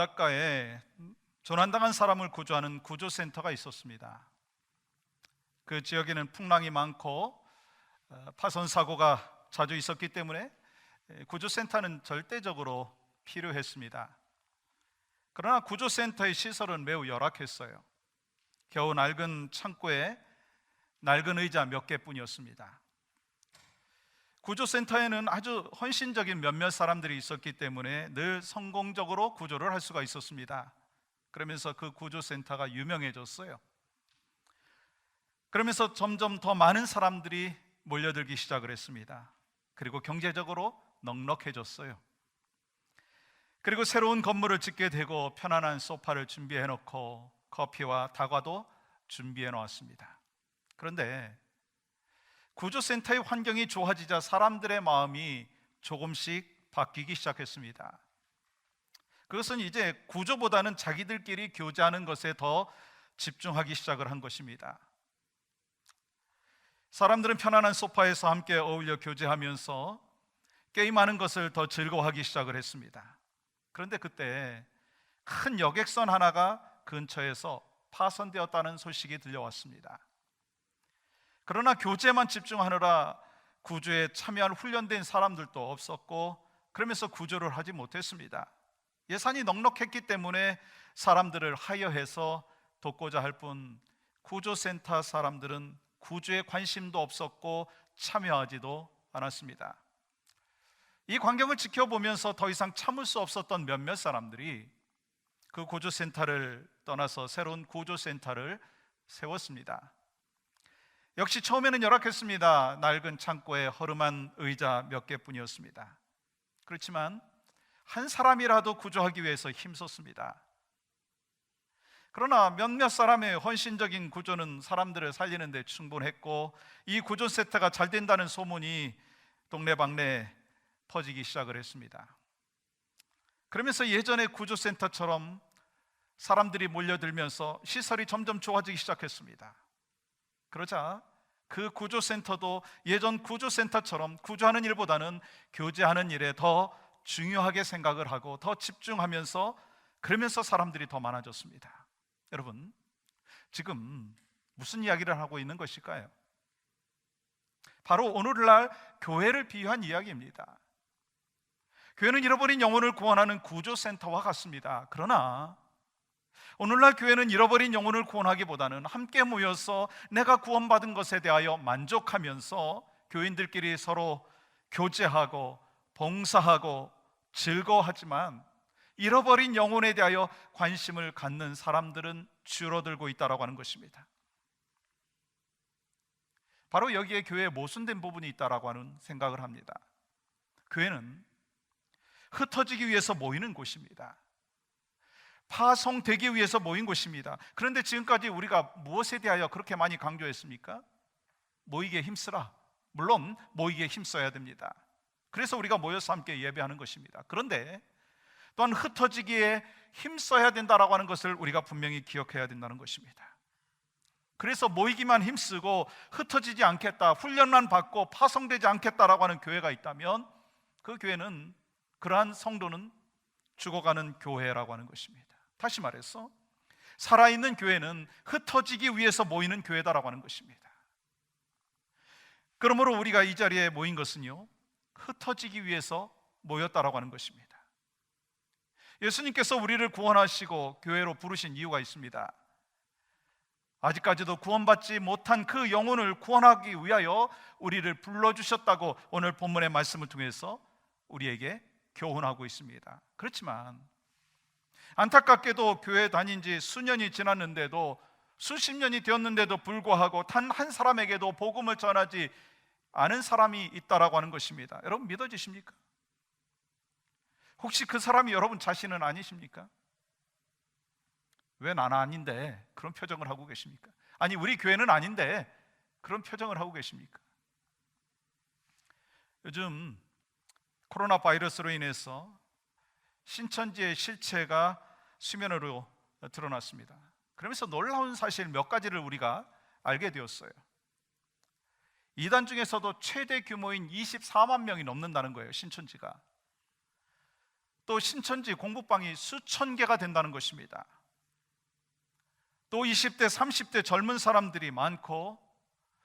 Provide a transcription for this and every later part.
바닷가에 조난당한 사람을 구조하는 구조센터가 있었습니다. 그 지역에는 풍랑이 많고 어, 파손 사고가 자주 있었기 때문에 에, 구조센터는 절대적으로 필요했습니다. 그러나 구조센터의 시설은 매우 열악했어요. 겨우 낡은 창고에 낡은 의자 몇 개뿐이었습니다. 구조센터에는 아주 헌신적인 몇몇 사람들이 있었기 때문에 늘 성공적으로 구조를 할 수가 있었습니다. 그러면서 그 구조센터가 유명해졌어요. 그러면서 점점 더 많은 사람들이 몰려들기 시작을 했습니다. 그리고 경제적으로 넉넉해졌어요. 그리고 새로운 건물을 짓게 되고 편안한 소파를 준비해 놓고 커피와 다과도 준비해 놓았습니다. 그런데 구조센터의 환경이 좋아지자 사람들의 마음이 조금씩 바뀌기 시작했습니다. 그것은 이제 구조보다는 자기들끼리 교제하는 것에 더 집중하기 시작을 한 것입니다. 사람들은 편안한 소파에서 함께 어울려 교제하면서 게임하는 것을 더 즐거워하기 시작을 했습니다. 그런데 그때 큰 여객선 하나가 근처에서 파손되었다는 소식이 들려왔습니다. 그러나 교제만 집중하느라 구조에 참여할 훈련된 사람들도 없었고 그러면서 구조를 하지 못했습니다. 예산이 넉넉했기 때문에 사람들을 하여해서 돕고자 할 뿐 구조센터 사람들은 구조에 관심도 없었고 참여하지도 않았습니다. 이 광경을 지켜보면서 더 이상 참을 수 없었던 몇몇 사람들이 그 구조센터를 떠나서 새로운 구조센터를 세웠습니다. 역시 처음에는 열악했습니다. 낡은 창고에 허름한 의자 몇 개뿐이었습니다. 그렇지만 한 사람이라도 구조하기 위해서 힘썼습니다. 그러나 몇몇 사람의 헌신적인 구조는 사람들을 살리는 데 충분했고 이 구조 세트가 잘 된다는 소문이 동네방네 퍼지기 시작을 했습니다. 그러면서 예전의 구조 센터처럼 사람들이 몰려들면서 시설이 점점 좋아지기 시작했습니다. 그러자 그 구조센터도 예전 구조센터처럼 구조하는 일보다는 교제하는 일에 더 중요하게 생각을 하고 더 집중하면서 그러면서 사람들이 더 많아졌습니다. 여러분, 지금 무슨 이야기를 하고 있는 것일까요? 바로 오늘날 교회를 비유한 이야기입니다. 교회는 잃어버린 영혼을 구원하는 구조센터와 같습니다. 그러나 오늘날 교회는 잃어버린 영혼을 구원하기보다는 함께 모여서 내가 구원받은 것에 대하여 만족하면서 교인들끼리 서로 교제하고 봉사하고 즐거워하지만 잃어버린 영혼에 대하여 관심을 갖는 사람들은 줄어들고 있다라고 하는 것입니다. 바로 여기에 교회에 모순된 부분이 있다라고 하는 생각을 합니다. 교회는 흩어지기 위해서 모이는 곳입니다. 파송되기 위해서 모인 곳입니다. 그런데 지금까지 우리가 무엇에 대하여 그렇게 많이 강조했습니까? 모이기에 힘쓰라. 물론 모이기에 힘써야 됩니다. 그래서 우리가 모여서 함께 예배하는 것입니다. 그런데 또한 흩어지기에 힘써야 된다라고 하는 것을 우리가 분명히 기억해야 된다는 것입니다. 그래서 모이기만 힘쓰고 흩어지지 않겠다, 훈련만 받고 파송되지 않겠다라고 하는 교회가 있다면 그 교회는 그러한 성도는 죽어가는 교회라고 하는 것입니다. 다시 말해서 살아있는 교회는 흩어지기 위해서 모이는 교회다라고 하는 것입니다. 그러므로 우리가 이 자리에 모인 것은요, 흩어지기 위해서 모였다라고 하는 것입니다. 예수님께서 우리를 구원하시고 교회로 부르신 이유가 있습니다. 아직까지도 구원받지 못한 그 영혼을 구원하기 위하여 우리를 불러주셨다고 오늘 본문의 말씀을 통해서 우리에게 교훈하고 있습니다. 그렇지만 안타깝게도 교회 다닌 지 수년이 지났는데도 수십 년이 되었는데도 불구하고 단 한 사람에게도 복음을 전하지 않은 사람이 있다라고 하는 것입니다. 여러분 믿어지십니까? 혹시 그 사람이 여러분 자신은 아니십니까? 왜 나는 아닌데 그런 표정을 하고 계십니까? 아니 우리 교회는 아닌데 그런 표정을 하고 계십니까? 요즘 코로나 바이러스로 인해서 신천지의 실체가 수면으로 드러났습니다. 그러면서 놀라운 사실 몇 가지를 우리가 알게 되었어요. 이단 중에서도 최대 규모인 24만 명이 넘는다는 거예요, 신천지가. 또 신천지 공부방이 수천 개가 된다는 것입니다. 또 20대, 30대 젊은 사람들이 많고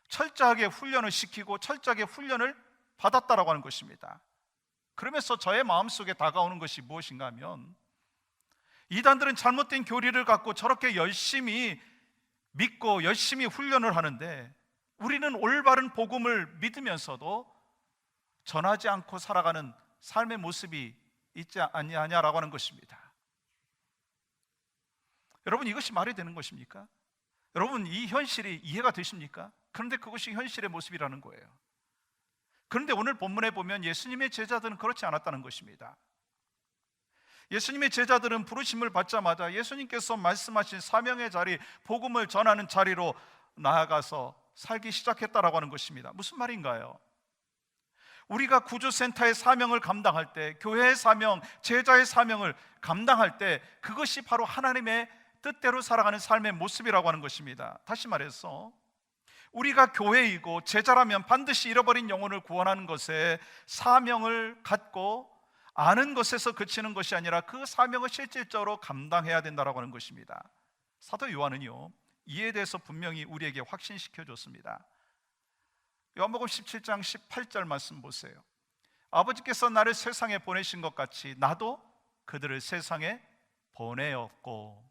철저하게 훈련을 시키고 철저하게 훈련을 받았다라고 하는 것입니다. 그러면서 저의 마음속에 다가오는 것이 무엇인가 하면 이단들은 잘못된 교리를 갖고 저렇게 열심히 믿고 열심히 훈련을 하는데 우리는 올바른 복음을 믿으면서도 전하지 않고 살아가는 삶의 모습이 있지 아니하냐라고 하는 것입니다. 여러분 이것이 말이 되는 것입니까? 여러분 이 현실이 이해가 되십니까? 그런데 그것이 현실의 모습이라는 거예요. 그런데 오늘 본문에 보면 예수님의 제자들은 그렇지 않았다는 것입니다. 예수님의 제자들은 부르심을 받자마자 예수님께서 말씀하신 사명의 자리, 복음을 전하는 자리로 나아가서 살기 시작했다라고 하는 것입니다. 무슨 말인가요? 우리가 구조센터의 사명을 감당할 때, 교회의 사명, 제자의 사명을 감당할 때, 그것이 바로 하나님의 뜻대로 살아가는 삶의 모습이라고 하는 것입니다. 다시 말해서, 우리가 교회이고 제자라면 반드시 잃어버린 영혼을 구원하는 것에 사명을 갖고 아는 것에서 그치는 것이 아니라 그 사명을 실질적으로 감당해야 된다라고 하는 것입니다. 사도 요한은요, 이에 대해서 분명히 우리에게 확신시켜 줬습니다. 요한복음 17장 18절 말씀 보세요. 아버지께서 나를 세상에 보내신 것 같이 나도 그들을 세상에 보내었고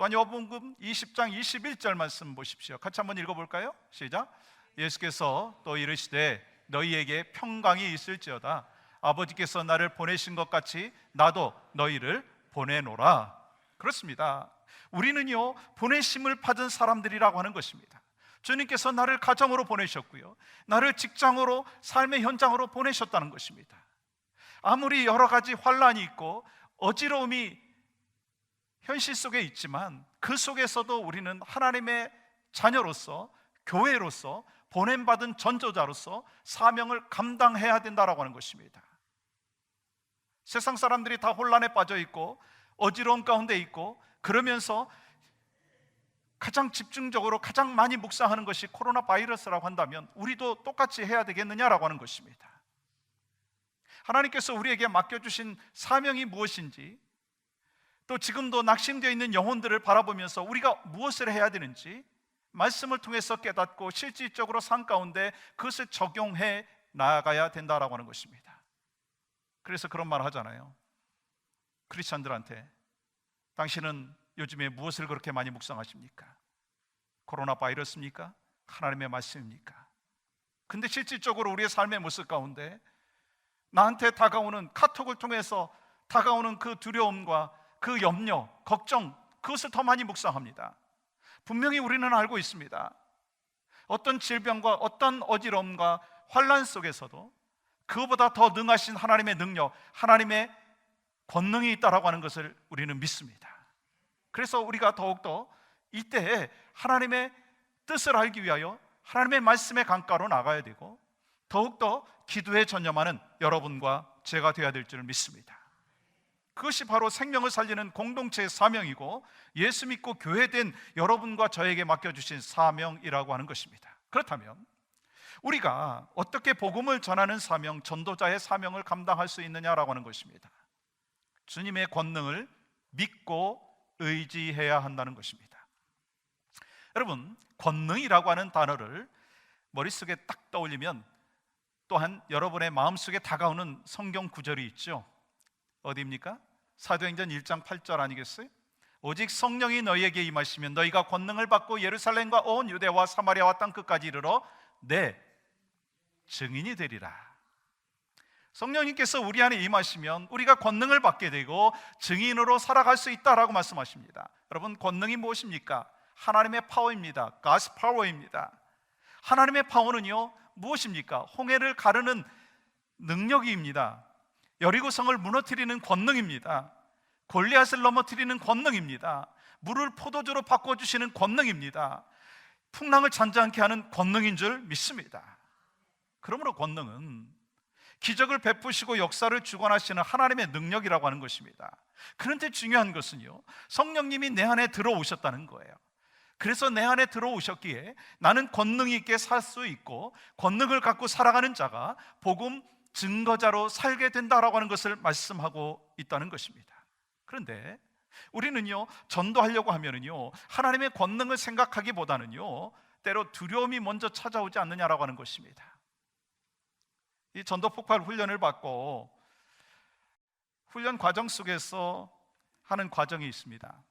또한 요한복음 20장 21절 말씀 보십시오. 같이 한번 읽어 볼까요? 시작. 예수께서 또 이르시되 너희에게 평강이 있을지어다. 아버지께서 나를 보내신 것 같이 나도 너희를 보내노라. 그렇습니다. 우리는요, 보내심을 받은 사람들이라고 하는 것입니다. 주님께서 나를 가정으로 보내셨고요. 나를 직장으로 삶의 현장으로 보내셨다는 것입니다. 아무리 여러 가지 환란이 있고 어지러움이 현실 속에 있지만 그 속에서도 우리는 하나님의 자녀로서 교회로서 보냄받은 전조자로서 사명을 감당해야 된다라고 하는 것입니다. 세상 사람들이 다 혼란에 빠져 있고 어지러움 가운데 있고 그러면서 가장 집중적으로 가장 많이 묵상하는 것이 코로나 바이러스라고 한다면 우리도 똑같이 해야 되겠느냐라고 하는 것입니다. 하나님께서 우리에게 맡겨주신 사명이 무엇인지 또 지금도 낙심되어 있는 영혼들을 바라보면서 우리가 무엇을 해야 되는지 말씀을 통해서 깨닫고 실질적으로 삶 가운데 그것을 적용해 나아가야 된다라고 하는 것입니다. 그래서 그런 말 하잖아요. 크리스천들한테 당신은 요즘에 무엇을 그렇게 많이 묵상하십니까? 코로나 바이러스입니까? 하나님의 말씀입니까? 근데 실질적으로 우리의 삶의 모습 가운데 나한테 다가오는 카톡을 통해서 다가오는 그 두려움과 그 염려, 걱정, 그것을 더 많이 묵상합니다. 분명히 우리는 알고 있습니다. 어떤 질병과 어떤 어지러움과 환란 속에서도 그보다 더 능하신 하나님의 능력, 하나님의 권능이 있다라고 하는 것을 우리는 믿습니다. 그래서 우리가 더욱더 이때에 하나님의 뜻을 알기 위하여 하나님의 말씀의 강가로 나가야 되고 더욱더 기도에 전념하는 여러분과 제가 되어야 될줄 믿습니다. 그것이 바로 생명을 살리는 공동체의 사명이고 예수 믿고 교회된 여러분과 저에게 맡겨주신 사명이라고 하는 것입니다. 그렇다면 우리가 어떻게 복음을 전하는 사명, 전도자의 사명을 감당할 수 있느냐라고 하는 것입니다. 주님의 권능을 믿고 의지해야 한다는 것입니다. 여러분, 권능이라고 하는 단어를 머릿속에 딱 떠올리면 또한 여러분의 마음속에 다가오는 성경 구절이 있죠. 어디입니까? 사도행전 1장 8절 아니겠어요? 오직 성령이 너희에게 임하시면 너희가 권능을 받고 예루살렘과 온 유대와 사마리아와 땅 끝까지 이르러 내 증인이 되리라. 성령님께서 우리 안에 임하시면 우리가 권능을 받게 되고 증인으로 살아갈 수 있다라고 말씀하십니다. 여러분 권능이 무엇입니까? 하나님의 파워입니다. God's power입니다. 하나님의 파워는요 무엇입니까? 홍해를 가르는 능력입니다. 여리고성을 무너뜨리는 권능입니다. 골리앗을 넘어뜨리는 권능입니다. 물을 포도주로 바꿔 주시는 권능입니다. 풍랑을 잔잔케 하는 권능인 줄 믿습니다. 그러므로 권능은 기적을 베푸시고 역사를 주관하시는 하나님의 능력이라고 하는 것입니다. 그런데 중요한 것은요, 성령님이 내 안에 들어오셨다는 거예요. 그래서 내 안에 들어오셨기에 나는 권능 있게 살 수 있고 권능을 갖고 살아가는 자가 복음 증거자로 살게 된다라고 하는 것을 말씀하고 있다는 것입니다. 그런데 우리는요, 전도하려고 하면은요, 하나님의 권능을 생각하기보다는요, 때로 두려움이 먼저 찾아오지 않느냐라고 하는 것입니다. 이 전도 폭발 훈련을 받고 훈련 과정 속에서 하는 과정이 있습니다.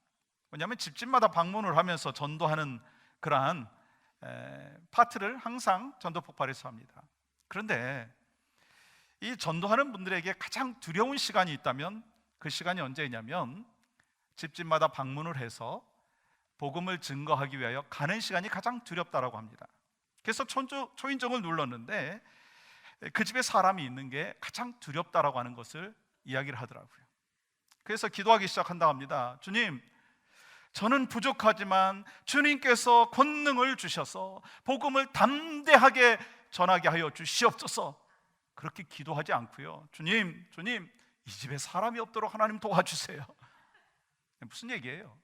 뭐냐면 집집마다 방문을 하면서 전도하는 그러한 에, 파트를 항상 전도 폭발에서 합니다. 그런데 이 전도하는 분들에게 가장 두려운 시간이 있다면 그 시간이 언제냐면 집집마다 방문을 해서 복음을 증거하기 위하여 가는 시간이 가장 두렵다라고 합니다. 그래서 초, 초인종을 눌렀는데 그 집에 사람이 있는 게 가장 두렵다라고 하는 것을 이야기를 하더라고요. 그래서 기도하기 시작한다 합니다. 주님, 저는 부족하지만 주님께서 권능을 주셔서 복음을 담대하게 전하게 하여 주시옵소서. 그렇게 기도하지 않고요. 주님, 주님, 이 집에 사람이 없도록 하나님 도와주세요. 무슨 얘기예요?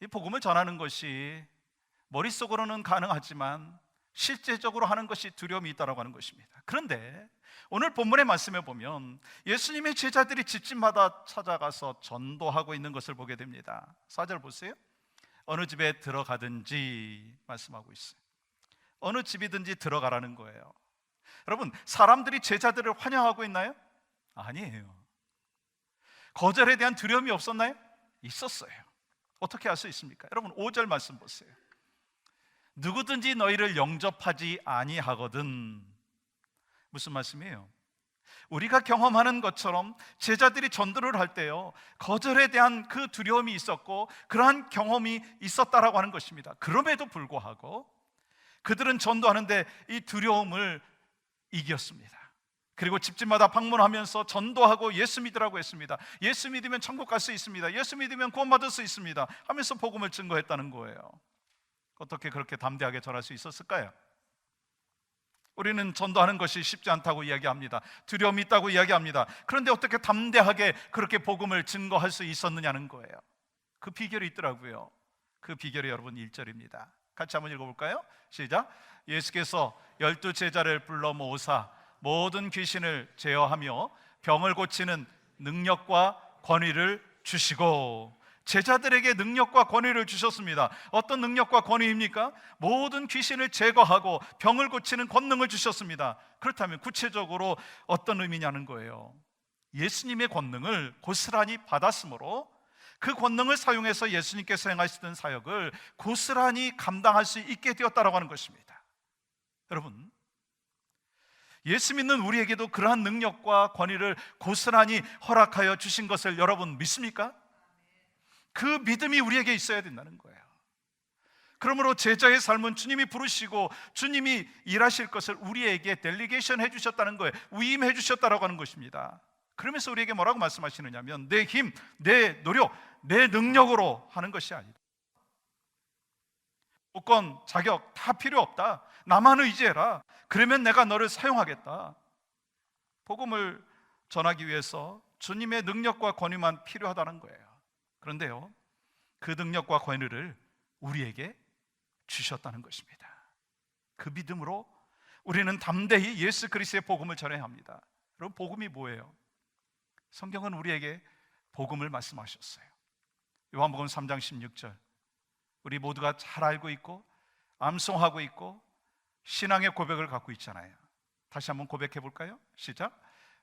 이 복음을 전하는 것이 머릿속으로는 가능하지만 실제적으로 하는 것이 두려움이 있다라고 하는 것입니다. 그런데 오늘 본문의 말씀에 보면 예수님의 제자들이 집집마다 찾아가서 전도하고 있는 것을 보게 됩니다. 4절 보세요. 어느 집에 들어가든지 말씀하고 있어요. 어느 집이든지 들어가라는 거예요. 여러분, 사람들이 제자들을 환영하고 있나요? 아니에요. 거절에 대한 두려움이 없었나요? 있었어요. 어떻게 할수 있습니까? 여러분, 5절 말씀 보세요. 누구든지 너희를 영접하지 아니하거든. 무슨 말씀이에요? 우리가 경험하는 것처럼 제자들이 전도를 할 때요 거절에 대한 그 두려움이 있었고 그러한 경험이 있었다라고 하는 것입니다. 그럼에도 불구하고 그들은 전도하는데 이 두려움을 이겼습니다. 그리고 집집마다 방문하면서 전도하고 예수 믿으라고 했습니다. 예수 믿으면 천국 갈 수 있습니다. 예수 믿으면 구원받을 수 있습니다. 하면서 복음을 증거했다는 거예요. 어떻게 그렇게 담대하게 전할 수 있었을까요? 우리는 전도하는 것이 쉽지 않다고 이야기합니다. 두려움이 있다고 이야기합니다. 그런데 어떻게 담대하게 그렇게 복음을 증거할 수 있었느냐는 거예요. 그 비결이 있더라고요. 그 비결이 여러분 1절입니다. 같이 한번 읽어볼까요? 시작. 예수께서 열두 제자를 불러 모으사 모든 귀신을 제어하며 병을 고치는 능력과 권위를 주시고 제자들에게 능력과 권위를 주셨습니다. 어떤 능력과 권위입니까? 모든 귀신을 제거하고 병을 고치는 권능을 주셨습니다. 그렇다면 구체적으로 어떤 의미냐는 거예요. 예수님의 권능을 고스란히 받았으므로 그 권능을 사용해서 예수님께서 행하시던 사역을 고스란히 감당할 수 있게 되었다라고 하는 것입니다. 여러분, 예수 믿는 우리에게도 그러한 능력과 권위를 고스란히 허락하여 주신 것을 여러분 믿습니까? 그 믿음이 우리에게 있어야 된다는 거예요. 그러므로 제자의 삶은 주님이 부르시고 주님이 일하실 것을 우리에게 델리게이션 해 주셨다는 거예요. 위임해 주셨다라고 하는 것입니다. 그러면서 우리에게 뭐라고 말씀하시느냐면 내 힘, 내 노력, 내 능력으로 하는 것이 아니다. 조건, 자격 다 필요 없다. 나만 의지해라. 그러면 내가 너를 사용하겠다. 복음을 전하기 위해서 주님의 능력과 권위만 필요하다는 거예요. 그런데요, 그 능력과 권위를 우리에게 주셨다는 것입니다. 그 믿음으로 우리는 담대히 예수 그리스도의 복음을 전해야 합니다. 여러분, 복음이 뭐예요? 성경은 우리에게 복음을 말씀하셨어요. 요한복음 3장 16절. 우리 모두가 잘 알고 있고 암송하고 있고 신앙의 고백을 갖고 있잖아요. 다시 한번 고백해 볼까요? 시작.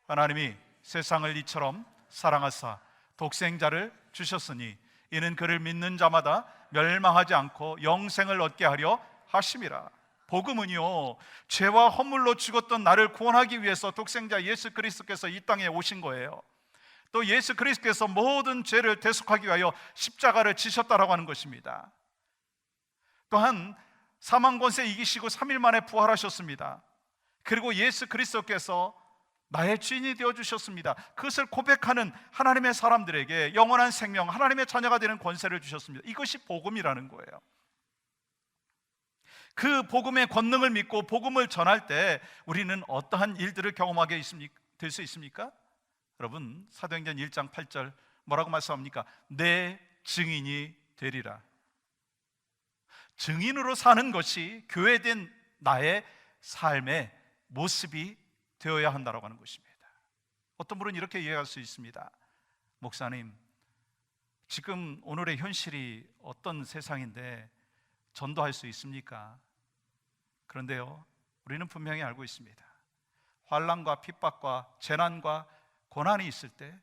하나님이 세상을 이처럼 사랑하사 독생자를 주셨으니 이는 그를 믿는 자마다 멸망하지 않고 영생을 얻게 하려 하심이라. 복음은요, 죄와 허물로 죽었던 나를 구원하기 위해서 독생자 예수 그리스도께서 이 땅에 오신 거예요. 또 예수 그리스도께서 모든 죄를 대속하기 위하여 십자가를 지셨다라고 하는 것입니다. 또한 사망 권세 이기시고 3일 만에 부활하셨습니다. 그리고 예수 그리스도께서 나의 주인이 되어 주셨습니다. 그것을 고백하는 하나님의 사람들에게 영원한 생명, 하나님의 자녀가 되는 권세를 주셨습니다. 이것이 복음이라는 거예요. 그 복음의 권능을 믿고 복음을 전할 때 우리는 어떠한 일들을 경험하게 될 수 있습니까? 여러분, 사도행전 1장 8절 뭐라고 말씀합니까? 내 증인이 되리라. 증인으로 사는 것이 교회된 나의 삶의 모습이 되어야 한다라고 하는 것입니다. 어떤 분은 이렇게 이해할 수 있습니다. 목사님, 지금 오늘의 현실이 어떤 세상인데 전도할 수 있습니까? 그런데요, 우리는 분명히 알고 있습니다. 환란과 핍박과 재난과 고난이 있을 때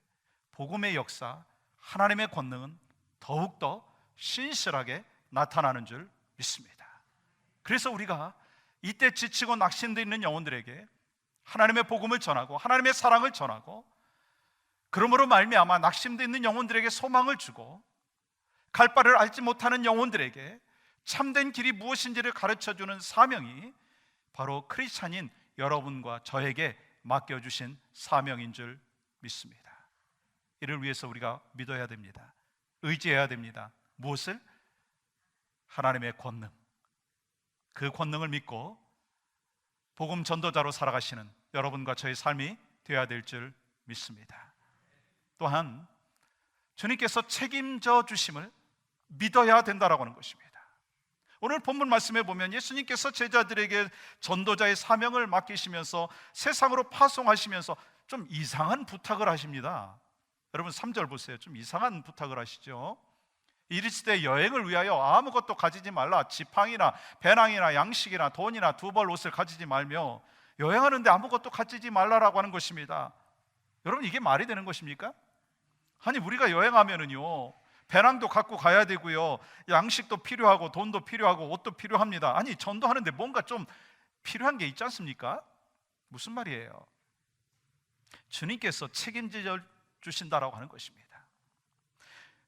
복음의 역사, 하나님의 권능은 더욱더 신실하게 나타나는 줄 믿습니다. 그래서 우리가 이때 지치고 낙심되어 있는 영혼들에게 하나님의 복음을 전하고 하나님의 사랑을 전하고 그러므로 말미암아 낙심되어 있는 영혼들에게 소망을 주고 갈 바를 알지 못하는 영혼들에게 참된 길이 무엇인지를 가르쳐 주는 사명이 바로 크리스찬인 여러분과 저에게 맡겨 주신 사명인 줄 믿습니다. 이를 위해서 우리가 믿어야 됩니다. 의지해야 됩니다. 무엇을? 하나님의 권능. 그 권능을 믿고 복음 전도자로 살아가시는 여러분과 저의 삶이 되어야 될 줄 믿습니다. 또한 주님께서 책임져 주심을 믿어야 된다라고 하는 것입니다. 오늘 본문 말씀에 보면 예수님께서 제자들에게 전도자의 사명을 맡기시면서 세상으로 파송하시면서 좀 이상한 부탁을 하십니다. 여러분 3절 보세요. 좀 이상한 부탁을 하시죠. 이리시되 여행을 위하여 아무것도 가지지 말라. 지팡이나 배낭이나 양식이나 돈이나 두 벌 옷을 가지지 말며 여행하는데 아무것도 가지지 말라라고 하는 것입니다. 여러분 이게 말이 되는 것입니까? 아니 우리가 여행하면은요 배낭도 갖고 가야 되고요 양식도 필요하고 돈도 필요하고 옷도 필요합니다. 아니 전도하는데 뭔가 좀 필요한 게 있지 않습니까? 무슨 말이에요? 주님께서 책임져 주신다라고 하는 것입니다.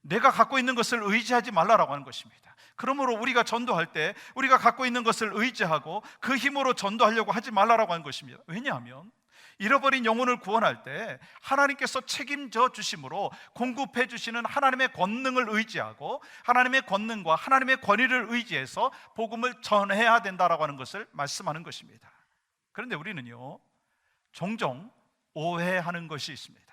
내가 갖고 있는 것을 의지하지 말라라고 하는 것입니다. 그러므로 우리가 전도할 때 우리가 갖고 있는 것을 의지하고 그 힘으로 전도하려고 하지 말라라고 하는 것입니다. 왜냐하면 잃어버린 영혼을 구원할 때 하나님께서 책임져 주심으로 공급해 주시는 하나님의 권능을 의지하고 하나님의 권능과 하나님의 권위를 의지해서 복음을 전해야 된다라고 하는 것을 말씀하는 것입니다. 그런데 우리는요. 종종 오해하는 것이 있습니다.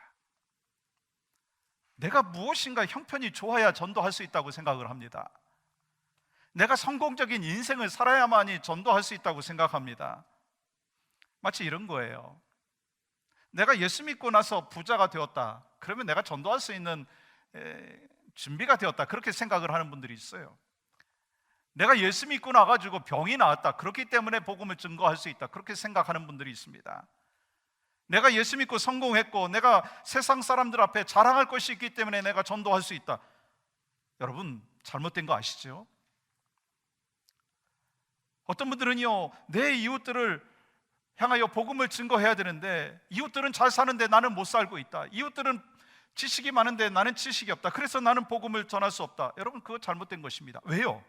내가 무엇인가 형편이 좋아야 전도할 수 있다고 생각을 합니다. 내가 성공적인 인생을 살아야만이 전도할 수 있다고 생각합니다. 마치 이런 거예요. 내가 예수 믿고 나서 부자가 되었다. 그러면 내가 전도할 수 있는 에, 준비가 되었다. 그렇게 생각을 하는 분들이 있어요. 내가 예수 믿고 나가지고 병이 나았다. 그렇기 때문에 복음을 증거할 수 있다. 그렇게 생각하는 분들이 있습니다. 내가 예수 믿고 성공했고 내가 세상 사람들 앞에 자랑할 것이 있기 때문에 내가 전도할 수 있다. 여러분 잘못된 거 아시죠? 어떤 분들은요 내 이웃들을 향하여 복음을 증거해야 되는데 이웃들은 잘 사는데 나는 못 살고 있다. 이웃들은 지식이 많은데 나는 지식이 없다. 그래서 나는 복음을 전할 수 없다. 여러분 그거 잘못된 것입니다. 왜요?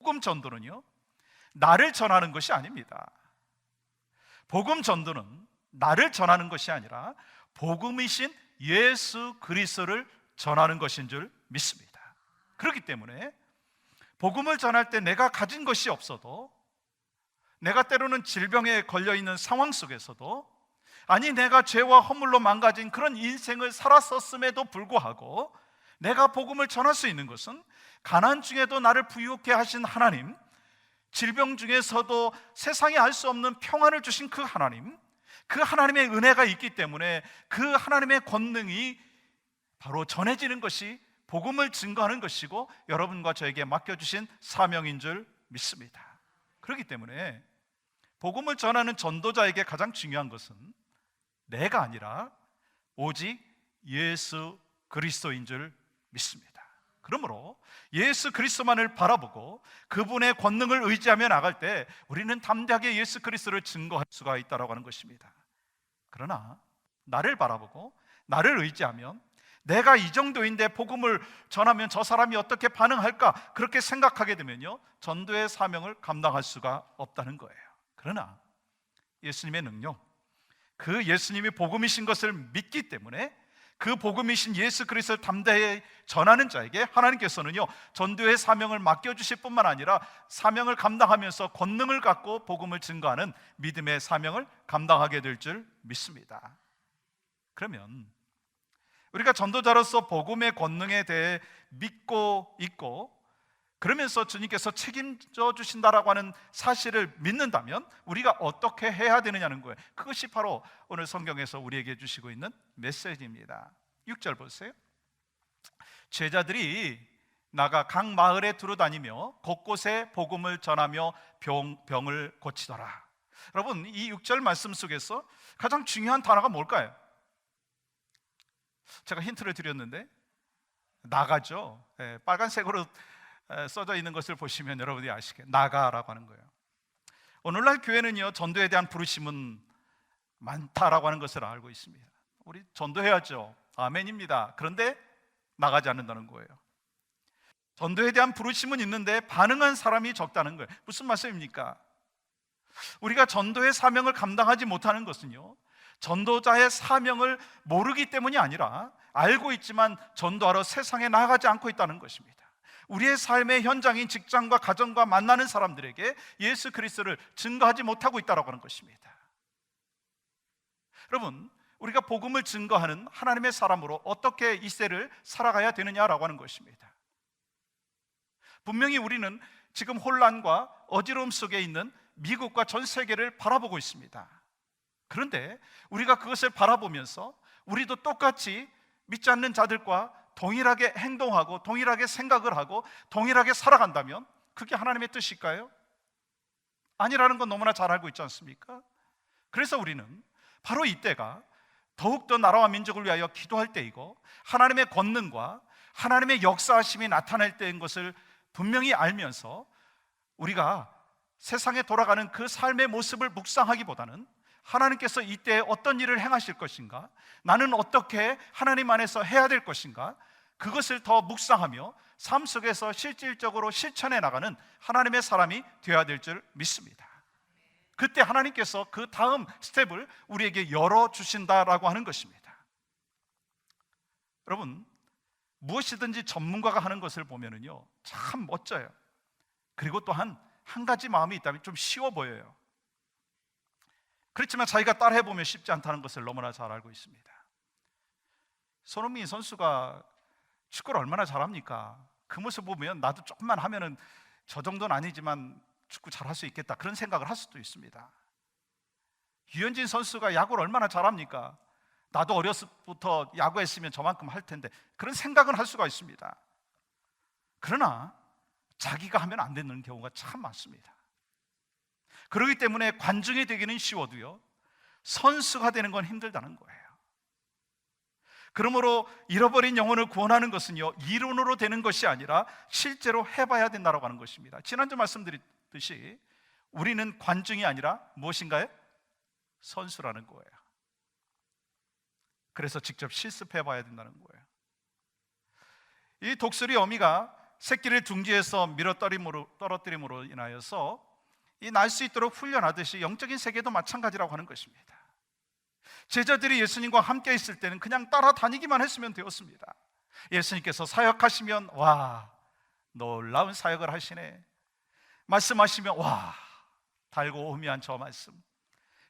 복음 전도는요 나를 전하는 것이 아닙니다. 복음 전도는 나를 전하는 것이 아니라 복음이신 예수 그리스도를 전하는 것인 줄 믿습니다. 그렇기 때문에 복음을 전할 때 내가 가진 것이 없어도 내가 때로는 질병에 걸려 있는 상황 속에서도 아니 내가 죄와 허물로 망가진 그런 인생을 살았었음에도 불구하고 내가 복음을 전할 수 있는 것은 가난 중에도 나를 부유케 하신 하나님, 질병 중에서도 세상에 알수 없는 평안을 주신 그 하나님, 그 하나님의 은혜가 있기 때문에 그 하나님의 권능이 바로 전해지는 것이 복음을 증거하는 것이고 여러분과 저에게 맡겨주신 사명인 줄 믿습니다. 그렇기 때문에 복음을 전하는 전도자에게 가장 중요한 것은 내가 아니라 오직 예수 그리스도인 줄 믿습니다. 그러므로 예수 그리스도만을 바라보고 그분의 권능을 의지하며 나갈 때 우리는 담대하게 예수 그리스도를 증거할 수가 있다라고 하는 것입니다. 그러나 나를 바라보고 나를 의지하면 내가 이 정도인데 복음을 전하면 저 사람이 어떻게 반응할까 그렇게 생각하게 되면요 전도의 사명을 감당할 수가 없다는 거예요. 그러나 예수님의 능력, 그 예수님이 복음이신 것을 믿기 때문에 그 복음이신 예수 그리스도를 담대히 전하는 자에게 하나님께서는요 전도의 사명을 맡겨주실 뿐만 아니라 사명을 감당하면서 권능을 갖고 복음을 증거하는 믿음의 사명을 감당하게 될 줄 믿습니다. 그러면 우리가 전도자로서 복음의 권능에 대해 믿고 있고 그러면서 주님께서 책임져 주신다라고 하는 사실을 믿는다면 우리가 어떻게 해야 되느냐는 거예요. 그것이 바로 오늘 성경에서 우리에게 주시고 있는 메시지입니다. 6절 보세요. 제자들이 나가 각 마을에 두루다니며 곳곳에 복음을 전하며 병, 병을 고치더라. 여러분, 이 6절 말씀 속에서 가장 중요한 단어가 뭘까요? 제가 힌트를 드렸는데 나가죠. 예, 빨간색으로 에, 써져 있는 것을 보시면 여러분이 아시게 나가라고 하는 거예요. 오늘날 교회는요 전도에 대한 부르심은 많다라고 하는 것을 알고 있습니다. 우리 전도해야죠. 아멘입니다. 그런데 나가지 않는다는 거예요. 전도에 대한 부르심은 있는데 반응한 사람이 적다는 거예요. 무슨 말씀입니까? 우리가 전도의 사명을 감당하지 못하는 것은요. 전도자의 사명을 모르기 때문이 아니라 알고 있지만 전도하러 세상에 나가지 않고 있다는 것입니다. 우리의 삶의 현장인 직장과 가정과 만나는 사람들에게 예수 그리스도를 증거하지 못하고 있다고 하는 것입니다. 여러분, 우리가 복음을 증거하는 하나님의 사람으로 어떻게 이 세를 살아가야 되느냐라고 하는 것입니다. 분명히 우리는 지금 혼란과 어지러움 속에 있는 미국과 전 세계를 바라보고 있습니다. 그런데 우리가 그것을 바라보면서 우리도 똑같이 믿지 않는 자들과 동일하게 행동하고 동일하게 생각을 하고 동일하게 살아간다면 그게 하나님의 뜻일까요? 아니라는 건 너무나 잘 알고 있지 않습니까? 그래서 우리는 바로 이때가 더욱더 나라와 민족을 위하여 기도할 때이고 하나님의 권능과 하나님의 역사하심이 나타날 때인 것을 분명히 알면서 우리가 세상에 돌아가는 그 삶의 모습을 묵상하기보다는 하나님께서 이때 어떤 일을 행하실 것인가? 나는 어떻게 하나님 안에서 해야 될 것인가? 그것을 더 묵상하며 삶 속에서 실질적으로 실천해 나가는 하나님의 사람이 되어야 될 줄 믿습니다. 그때 하나님께서 그 다음 스텝을 우리에게 열어 주신다라고 하는 것입니다. 여러분, 무엇이든지 전문가가 하는 것을 보면은요, 참 멋져요. 그리고 또한 한 가지 마음이 있다면 좀 쉬워 보여요. 그렇지만 자기가 따라해 보면 쉽지 않다는 것을 너무나 잘 알고 있습니다. 손흥민 선수가 축구를 얼마나 잘합니까? 그 모습 보면 나도 조금만 하면은 저 정도는 아니지만 축구 잘할 수 있겠다 그런 생각을 할 수도 있습니다. 유현진 선수가 야구를 얼마나 잘합니까? 나도 어렸을 때부터 야구했으면 저만큼 할 텐데 그런 생각은 할 수가 있습니다. 그러나 자기가 하면 안 되는 경우가 참 많습니다. 그렇기 때문에 관중이 되기는 쉬워도요, 선수가 되는 건 힘들다는 거예요. 그러므로 잃어버린 영혼을 구원하는 것은요, 이론으로 되는 것이 아니라 실제로 해봐야 된다고 하는 것입니다. 지난주 말씀드렸듯이 우리는 관중이 아니라 무엇인가요? 선수라는 거예요. 그래서 직접 실습해 봐야 된다는 거예요. 이 독수리 어미가 새끼를 둥지에서 밀어 떨어뜨림으로 인하여서 이 날 수 있도록 훈련하듯이 영적인 세계도 마찬가지라고 하는 것입니다. 제자들이 예수님과 함께 있을 때는 그냥 따라다니기만 했으면 되었습니다. 예수님께서 사역하시면 와 놀라운 사역을 하시네. 말씀하시면 와 달고 오미한 저 말씀.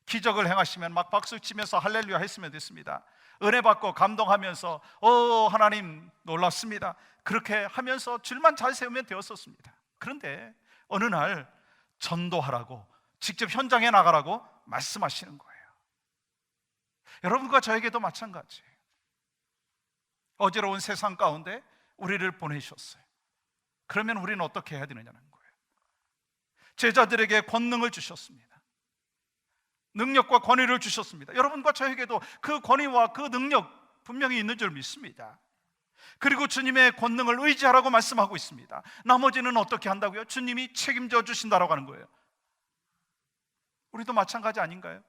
기적을 행하시면 막 박수 치면서 할렐루야 했으면 됐습니다. 은혜 받고 감동하면서 오 하나님 놀랐습니다. 그렇게 하면서 줄만 잘 세우면 되었었습니다. 그런데 어느 날 전도하라고 직접 현장에 나가라고 말씀하시는 거예요. 여러분과 저에게도 마찬가지예요. 어지러운 세상 가운데 우리를 보내셨어요. 그러면 우리는 어떻게 해야 되느냐는 거예요. 제자들에게 권능을 주셨습니다. 능력과 권위를 주셨습니다. 여러분과 저에게도 그 권위와 그 능력 분명히 있는 줄 믿습니다. 그리고 주님의 권능을 의지하라고 말씀하고 있습니다. 나머지는 어떻게 한다고요? 주님이 책임져 주신다라고 하는 거예요. 우리도 마찬가지 아닌가요?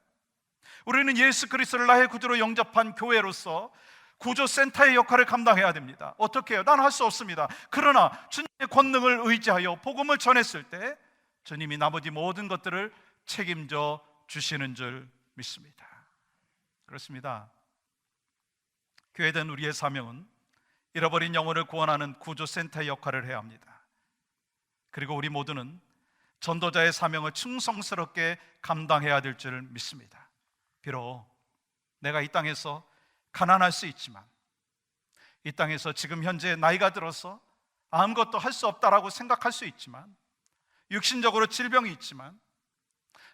우리는 예수 그리스도를 나의 구주로 영접한 교회로서 구조 센터의 역할을 감당해야 됩니다. 어떻게 해요? 난 할 수 없습니다. 그러나 주님의 권능을 의지하여 복음을 전했을 때 주님이 나머지 모든 것들을 책임져 주시는 줄 믿습니다. 그렇습니다. 교회된 우리의 사명은 잃어버린 영혼을 구원하는 구조센터의 역할을 해야 합니다. 그리고 우리 모두는 전도자의 사명을 충성스럽게 감당해야 될줄 믿습니다. 비록 내가 이 땅에서 가난할 수 있지만 이 땅에서 지금 현재 나이가 들어서 아무것도 할 수 없다라고 생각할 수 있지만 육신적으로 질병이 있지만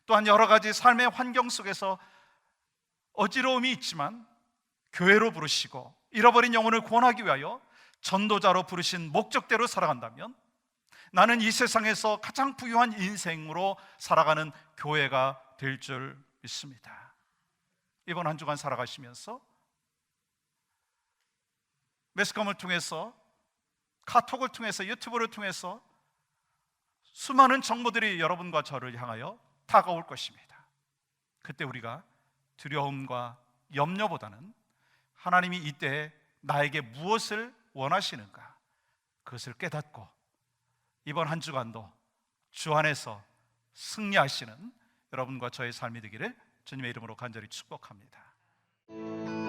또한 여러 가지 삶의 환경 속에서 어지러움이 있지만 교회로 부르시고 잃어버린 영혼을 구원하기 위하여 전도자로 부르신 목적대로 살아간다면 나는 이 세상에서 가장 부유한 인생으로 살아가는 교회가 될 줄 믿습니다. 이번 한 주간 살아가시면서 매스컴을 통해서 카톡을 통해서 유튜브를 통해서 수많은 정보들이 여러분과 저를 향하여 다가올 것입니다. 그때 우리가 두려움과 염려보다는 하나님이 이때 나에게 무엇을 원하시는가 그것을 깨닫고 이번 한 주간도 주 안에서 승리하시는 여러분과 저의 삶이 되기를 주님의 이름으로 간절히 축복합니다.